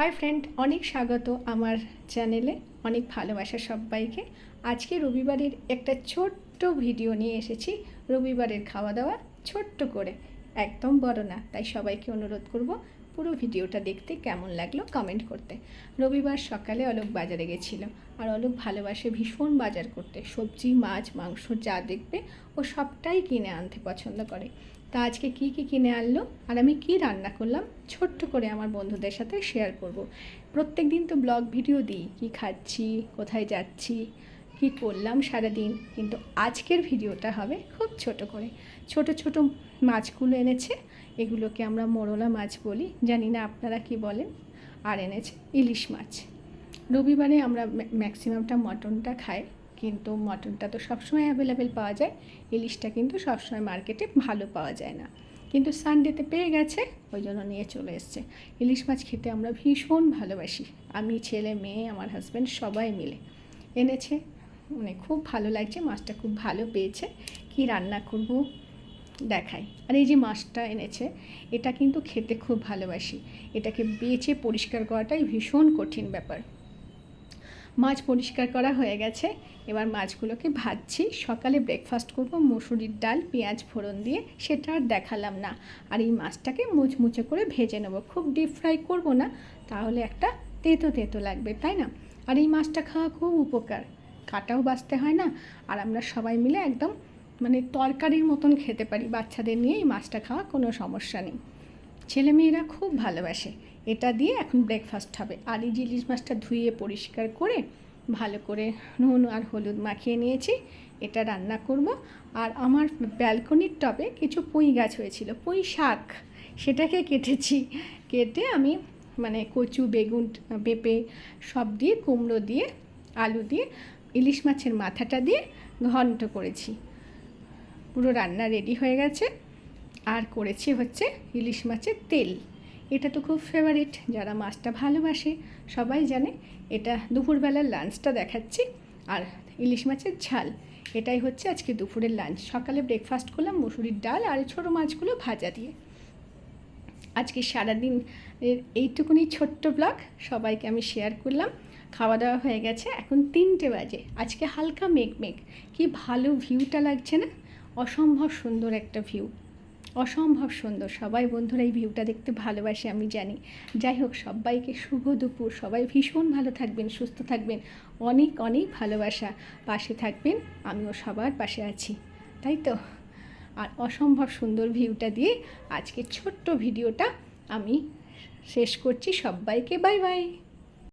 Hi friend অনেক স্বাগত আমার চ্যানেলে অনেক ভালোবাসা সবাইকে। আজকে রবিবারের একটা ছোট্ট ভিডিও নিয়ে এসেছি। রবিবারের খাওয়া দাওয়া ছোট্ট করে। একদম বড় না, তাই সবাইকে অনুরোধ করব পুরো ভিডিওটা দেখতে কেমন লাগল কমেন্ট করতে। রবিবার সকালে অলোক বাজারে গেছিল আর অলোক ভালোবাসে ভীষণ বাজার করতে। সবজি, মাছ, মাংস যা দেখবে ও সবটাই কিনে আনতে পছন্দ করে। তা আজকে কি কি কিনে আনলো আর আমি কি রান্না করলাম ছোট্ট করে আমার বন্ধুদের সাথে শেয়ার করব। প্রত্যেক দিন তো ব্লগ ভিডিও দিই। কি খাচ্ছি, কোথায় যাচ্ছি কি করলাম সারাদিন? কিন্তু আজকের ভিডিওটা হবে খুব ছোট করে। ছোট ছোট মাছগুলো এনেছে। এগুলোকে আমরা মোরলা মাছ বলি। জানি না আপনারা কি বলেন। আর এনেছে ইলিশ মাছ। রবিবারে আমরা ম্যাক্সিমামটা মটনটা খাই। কিন্তু মটনটা তো সবসময় অ্যাভেলেবেল পাওয়া যায়। ইলিশটা কিন্তু সবসময় মার্কেটে ভালো পাওয়া যায় না। কিন্তু সানডেতে পেয়ে গেছে, ওই জন্য নিয়ে চলে এসছে। ইলিশ মাছ খেতে আমরা ভীষণ ভালোবাসি। আমি, ছেলে, মেয়ে, আমার হাজব্যান্ড সবাই মিলে। এনেছে মানে খুব ভালো লাগছে, মাছটা খুব ভালো পেয়েছে। কি রান্না করব দেখাই। আর এই যে মাছটা এনেছে, এটা কিন্তু খেতে খুব ভালোবাসি। এটাকে বেছে পরিষ্কার করাটাই ভীষণ কঠিন ব্যাপার। মাছ পরিষ্কার করা হয়ে গেছে, এবার মাছগুলোকে ভাজছি। সকালে ব্রেকফাস্ট করব, মুসুরির ডাল, পেঁয়াজ ফোড়ন দিয়ে, সেটা আর দেখালাম না। আর এই মাছটাকে মুচমুচে করে ভেজে নেব। খুব ডিপ ফ্রাই করব না, তাহলে একটা তেতো তেতো লাগবে, তাই না? আর এই মাছটা খাওয়া খুব উপকার। কাটাও বাঁচতে হয় না, আর আমরা সবাই মিলে একদম মানে তরকারির মতন খেতে পারি। বাচ্চাদের নিয়ে এই মাছটা খাওয়া কোনো সমস্যা নেই। ছেলেমেয়েরা খুব ভালোবাসে। এটা দিয়ে এখন ব্রেকফাস্ট হবে। আর এই ইলিশ মাছটা ধুয়ে পরিষ্কার করে ভালো করে নুন আর হলুদ মাখিয়ে নিয়েছি। এটা রান্না করব। আর আমার ব্যালকনির টবে কিছু পুঁই গাছ হয়েছিল। পুঁই শাক। সেটাকে কেটেছি। কেটে আমি মানে কচু, বেগুন, পেঁপে সব দিয়ে কুমড়ো দিয়ে, আলু দিয়ে ইলিশ মাছের মাথাটা দিয়ে ঘন্ট করেছি। পুরো রান্না রেডি হয়ে গেছে। আর করেছি হচ্ছে ইলিশ মাছের তেল। এটা তো খুব ফেভারিট যারা মাছটা ভালোবাসে সবাই জানে। এটা দুপুরবেলার লাঞ্চটা দেখাচ্ছি। আর ইলিশ মাছের ঝাল, এটাই হচ্ছে আজকে দুপুরের লাঞ্চ সকালে ব্রেকফাস্ট করলাম মুসুরির ডাল আর ছোটো মাছগুলো ভাজা দিয়ে। আজকে সারাদিন এইটুকুনি ছোট্ট ব্লগ সবাইকে আমি শেয়ার করলাম। খাওয়া দাওয়া হয়ে গেছে, এখন তিনটে বাজে। আজকে হালকা মেঘ মেঘ কি ভালো ভিউটা লাগছে না? অসম্ভব সুন্দর একটা ভিউ অসম্ভব সুন্দর। সবাই বন্ধুরা এই ভিউটা দেখতে ভালোবাসে, আমি জানি। যাই হোক, সবাইকে শুভ দুপুর। সবাই ভীষণ ভালো থাকবেন, সুস্থ থাকবেন। অনেক অনেক ভালোবাসা। পাশে থাকবেন, আমিও সবার পাশে আছি। তাই তো? আর অসম্ভব সুন্দর ভিউটা দিয়ে আজকে ছোট্ট ভিডিওটা আমি শেষ করছি। সবাইকে বাই বাই।